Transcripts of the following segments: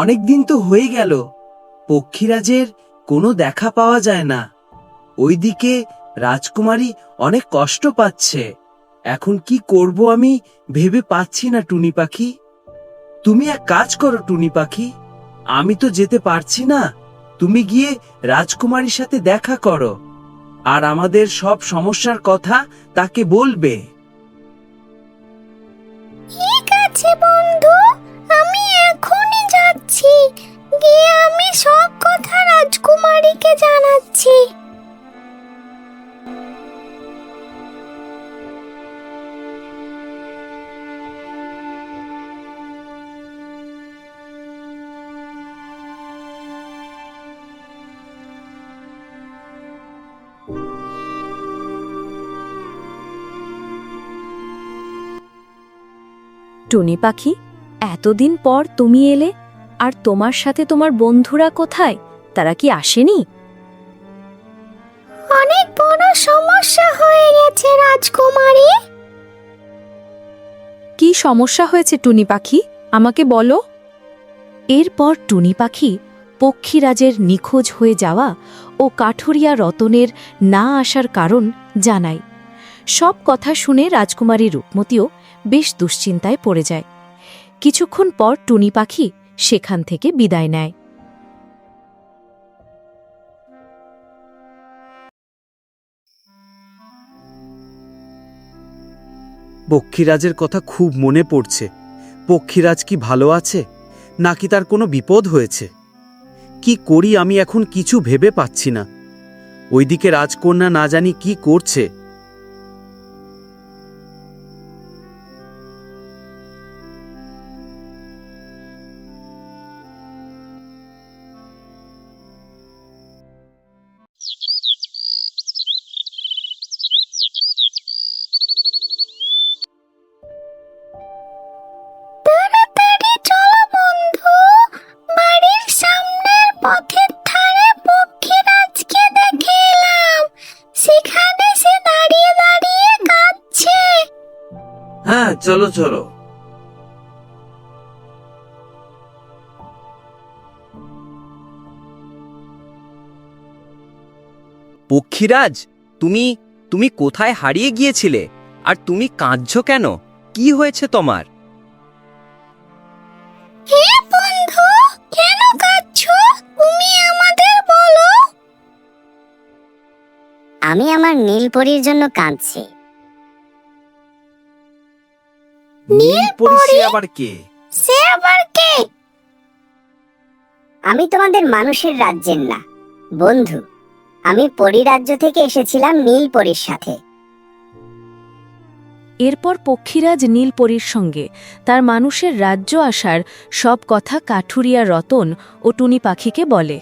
অনেক দিন তো হয়ে গেল, পক্ষীরাজের কোনো দেখা পাওয়া যায় না। ওইদিকে রাজকুমারী অনেক কষ্ট পাচ্ছে। এখন কি করব আমি ভেবে পাচ্ছি না, টুনি পাখি। তুমি এক কাজ করো, টুনি পাখি। আমি তো যেতে পারছি না। তুমি গিয়ে রাজকুমারীর সাথে দেখা করো। আর আমাদের সব সমস্যার কথা তাকে বলবে। ঠিক আছে গিয়ে আমি সব কথা রাজকুমারীকে জানাচ্ছি। টুনি পাখি এতদিন পর তুমি এলে আর তোমার সাথে তোমার বন্ধুরা কোথায়? তারা কি আসেনি? অনেক বড় সমস্যা হয়ে গেছে রাজকুমারী। কি সমস্যা হয়েছে টুনি পাখি? আমাকে বলো। এরপর টুনি পাখি পক্ষীরাজের নিখোঁজ হয়ে যাওয়া ও কাঠুরিয়া রতনের না আসার কারণ জানায়। সব কথা শুনে রাজকুমারী রূপমতিও বেশ দুশ্চিন্তায় পড়ে যায়। কিছুক্ষণ পর টুনি পাখি সেখান থেকে বিদায় নেয়। পক্ষীরাজের কথা খুব মনে পড়ছে। পক্ষীরাজ কি ভালো আছে, নাকি তার কোনো বিপদ হয়েছে? কি করি আমি এখন কিছু ভেবে পাচ্ছি না। ওইদিকে রাজকন্যা না জানি কি করছে। চলো চলো। পক্ষীরাজ তুমি তুমি কোথায় হারিয়ে গিয়েছিলে? আর তুমি কাঁদছো কেন? কি হয়েছে তোমার? হে বন্ধু কেন কাঁদছো? তুমি আমাদের বলো। আমি আমার নীলপরির জন্য কাঁদছি। নীল আবার কে? সে আবার কে? আমি তোমাদের মানুষের রাজ্যের না বন্ধু। আমি পরিরাজ্য থেকে এসেছিলাম নীলপরির সাথে। এরপর পক্ষীরাজ নীলপরীর সঙ্গে তার মানুষের রাজ্য আসার সব কথা কাঠুরিয়া রতন ও টুনি পাখিকে বলে।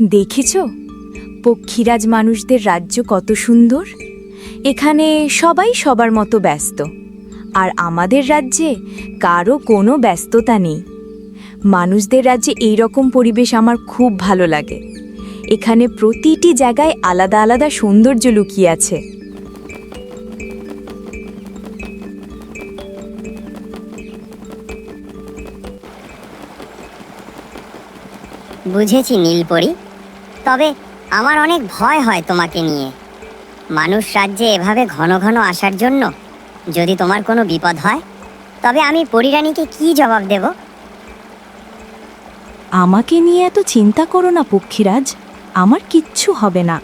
দেখেছ? পক্ষীরাজ মানুষদের রাজ্য কত সুন্দর? এখানে সবাই সবার মতো ব্যস্ত, আর আমাদের রাজ্যে কারও কোনো ব্যস্ততা নেই। মানুষদের রাজ্যে এই রকম পরিবেশ আমার খুব ভালো লাগে। এখানে প্রতিটি জায়গায় আলাদা আলাদা সৌন্দর্য লুকিয়ে আছে। বুঝেছি, নীলপরি। তবে আমার অনেক ভয় হয় তোমাকে নিয়ে। মানুষ রাজ্যে এভাবে ঘন ঘন আসার জন্য যদি তোমার কোনো বিপদ হয় তবে আমি পরিরানীকে কি জবাব দেব? আমাকে নিয়ে এত চিন্তা করো না পক্ষীরাজ। আমার কিচ্ছু হবে না।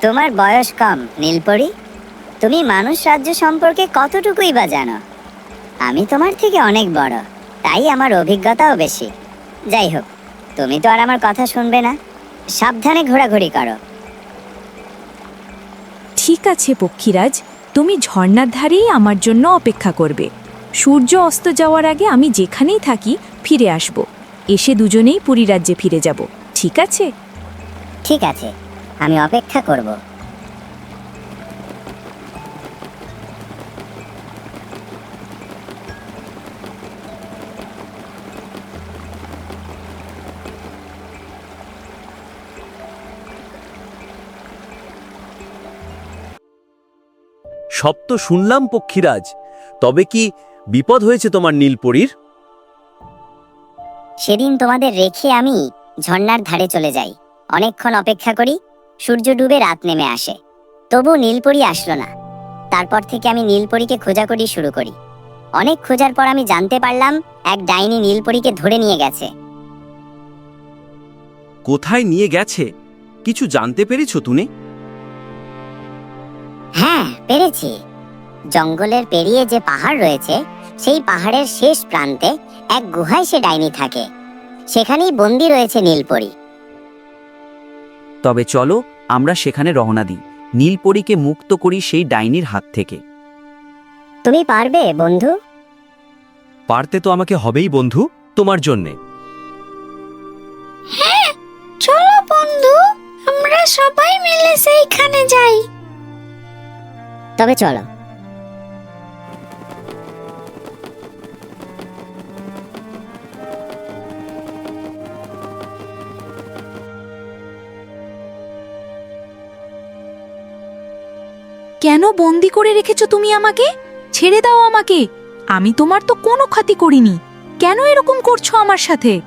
তোমার বয়স কম নীলপরি। তুমি মানুষ রাজ্য সম্পর্কে কতটুকুই বা জানো? আমি তোমার থেকে অনেক বড় তাই আমার অভিজ্ঞতাও বেশি। যাই হোক তুমি তো আর আমার কথা শুনবে না। সাবধানে ঘোরাঘুরি করো। ঠিক আছে পক্ষীরাজ। তুমি ঝর্ণার ধারেই আমার জন্য অপেক্ষা করবে। সূর্য অস্ত যাওয়ার আগে আমি যেখানেই থাকি ফিরে আসব। এসে দুজনেই পুরী রাজ্যে ফিরে যাব। ঠিক আছে? ঠিক আছে আমি অপেক্ষা করব। সব তো শুনলাম পক্ষীরাজ। তবে কি বিপদ হয়েছে তোমার নীলপরীর? সেদিন তোমাদের রেখে আমি ঝর্ণার ধারে চলে যাই। অনেকক্ষণ অপেক্ষা করি সূর্য ডুবে রাত নেমে আসে। তবু নীলপরি আসলো না। তারপর থেকে আমি নীলপরীকে খোঁজাখুঁজি শুরু করি। অনেক খোঁজার পর আমি জানতে পারলাম এক ডাইনি নীলপরীকে ধরে নিয়ে গেছে। কোথায় নিয়ে গেছে? কিছু জানতে পেরেছ তুমি? হ্যাঁ পেরেছি। জঙ্গলের পেরিয়ে যে পাহাড় রয়েছে সেই পাহাড়ের শেষ প্রান্তে এক গুহায় সে ডাইনি থাকে। সেখানেই বন্দি রয়েছে নীলপরি। তবে চলো আমরা সেখানে রওনা দিই। নীলপরীকে মুক্ত করি সেই ডাইনির হাত থেকে। তুমি পারবে বন্ধু। পারতে তো আমাকে হবেই বন্ধু তোমার জন্যে। চলো বন্ধু। আমরা সবাই মিলে সেইখানে যাই। তবে চলো। কেন বন্দি করে রেখেছো তুমি আমাকে? ছেড়ে দাও আমাকে। আমি তোমার তো কোনো ক্ষতি করিনি। কেন এরকম করছ আমার সাথে?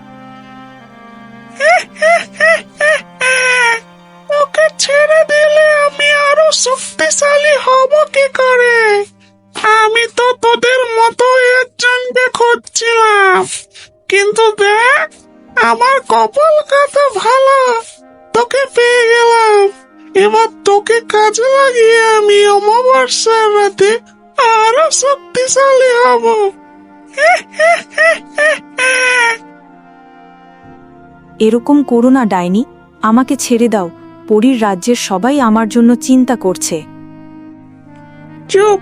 আমার কপাল কত ভালো তোকে পেয়ে গেলাম। এবার তোকে কাজে লাগিয়ে আমি অমাবস্যার রাতে আরও শক্তিশালী হব। এরকম করো না ডাইনি। আমাকে ছেড়ে দাও। পরীর রাজ্যের সবাই আমার জন্য চিন্তা করছে। চুপ।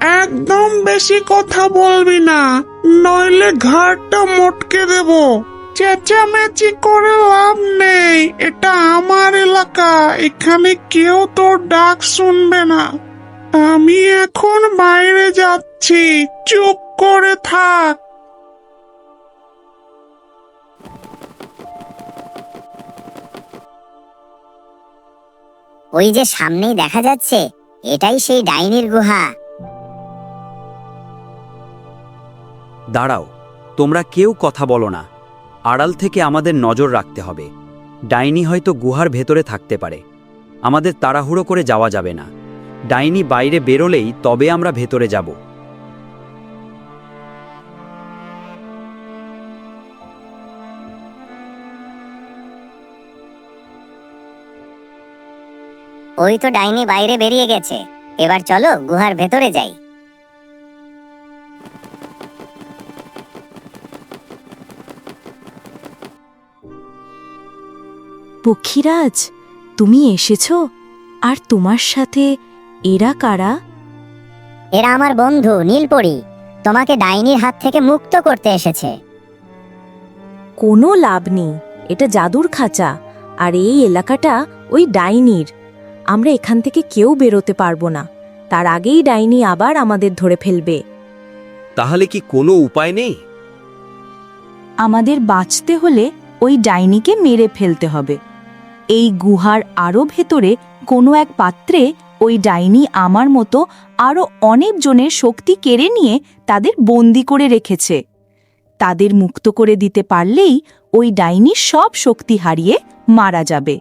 একদম বেশি কথা বলবি না নইলে ঘাটটা মটকে দেব। চেঁচামেচি করে লাভ নেই। এটা আমার এলাকা। এখানে কেউ তোর ডাক শুনবে না। আমি এখন বাইরে যাচ্ছি। চুপ করে থাক। ওই যে সামনেই দেখা যাচ্ছে এটাই সেই ডাইনির গুহা। দাঁড়াও তোমরা কেউ কথা বলো না। আড়াল থেকে আমাদের নজর রাখতে হবে। ডাইনি হয়তো গুহার ভেতরে থাকতে পারে। আমাদের তাড়াহুড়ো করে যাওয়া যাবে না। ডাইনি বাইরে বেরোলেই তবে আমরা ভেতরে যাব। ওই তো ডাইনি বাইরে বেরিয়ে গেছে। এবার চলো গুহার ভেতরে যাই। পক্ষীরাজ তুমি এসেছ? আর তোমার সাথে এরা কারা? এরা আমার বন্ধু নীলপরি। তোমাকে ডাইনির হাত থেকে মুক্ত করতে এসেছে। কোনো লাভ নেই এটা জাদুর খাঁচা আর এই এলাকাটা ওই ডাইনির। আমরা এখান থেকে কেউ বেরোতে পারব না তার আগেই ডাইনি আবার আমাদের ধরে ফেলবে। তাহলে কি কোনো উপায় নেই? আমাদের বাঁচতে হলে ওই ডাইনিকে মেরে ফেলতে হবে। এই গুহার আরও ভেতরে কোনো এক পাত্রে ওই ডাইনি আমার মতো আরও অনেকজনের শক্তি কেড়ে নিয়ে তাদের বন্দি করে রেখেছে। তাদের মুক্ত করে দিতে পারলেই ওই ডাইনি সব শক্তি হারিয়ে মারা যাবে।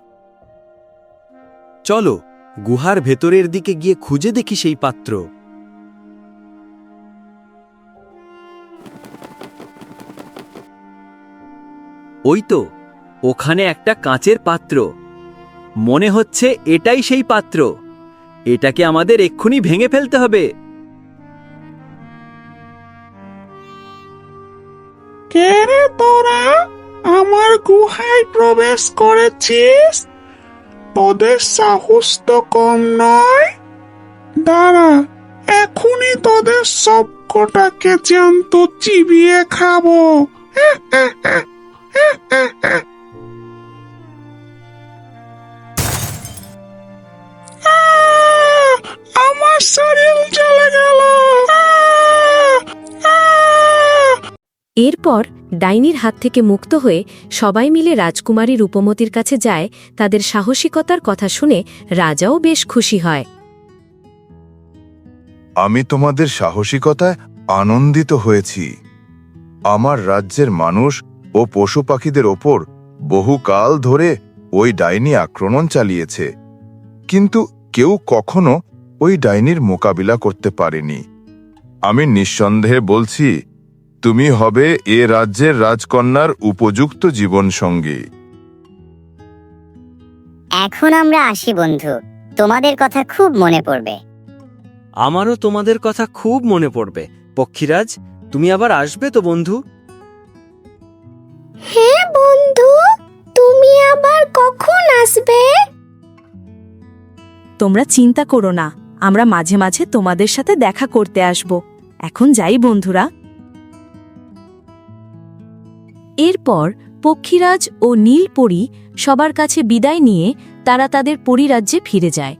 চলো, গুহার ভেতরের দিকে গিয়ে খুঁজে দেখি সেই পাত্র। ওই তো ওখানে একটা কাঁচের পাত্র। মনে হচ্ছে এটাই সেই পাত্র। এটাকে আমাদের এক্ষুনি ভেঙে ফেলতে হবে। কে রে তোরা? আমার গুহায় প্রবেশ করেছিস? তোদের সাহস তো কম নয়। দাঁড়া, এখনই তোদের সব কটাকে জ্যান্ত চিবিয়ে খাব। এরপর ডাইনির হাত থেকে মুক্ত হয়ে সবাই মিলে রাজকুমারী রূপমতির কাছে যায়, তাদের সাহসিকতার কথা শুনে রাজাও বেশ খুশি হয়। আমি তোমাদের সাহসিকতায় আনন্দিত হয়েছি। আমার রাজ্যের মানুষ ও পশু পাখিদের ওপর বহুকাল ধরে ওই ডাইনি আক্রমণ চালিয়েছে। কিন্তু কেউ কখনো ওই ডাইনির মোকাবিলা করতে পারেনি। আমি নিঃসন্দেহে বলছি তুমি হবে এ রাজ্যের রাজকন্যার উপযুক্ত জীবনসঙ্গী। এখন আমরা আসি বন্ধু। তোমাদের কথা খুব মনে পড়বে। আমারও তোমাদের কথা খুব মনে পড়বে। পক্ষীরাজ তুমি আবার আসবে তো বন্ধু? হ্যাঁ বন্ধু তুমি আবার কখন আসবে? তোমরা চিন্তা করো না আমরা মাঝে মাঝে তোমাদের সাথে দেখা করতে আসব। এখন যাই বন্ধুরা। এরপর পক্ষীরাজ ও নীলপরি সবার কাছে বিদায় নিয়ে তারা তাদের পরিরাজ্যে ফিরে যায়।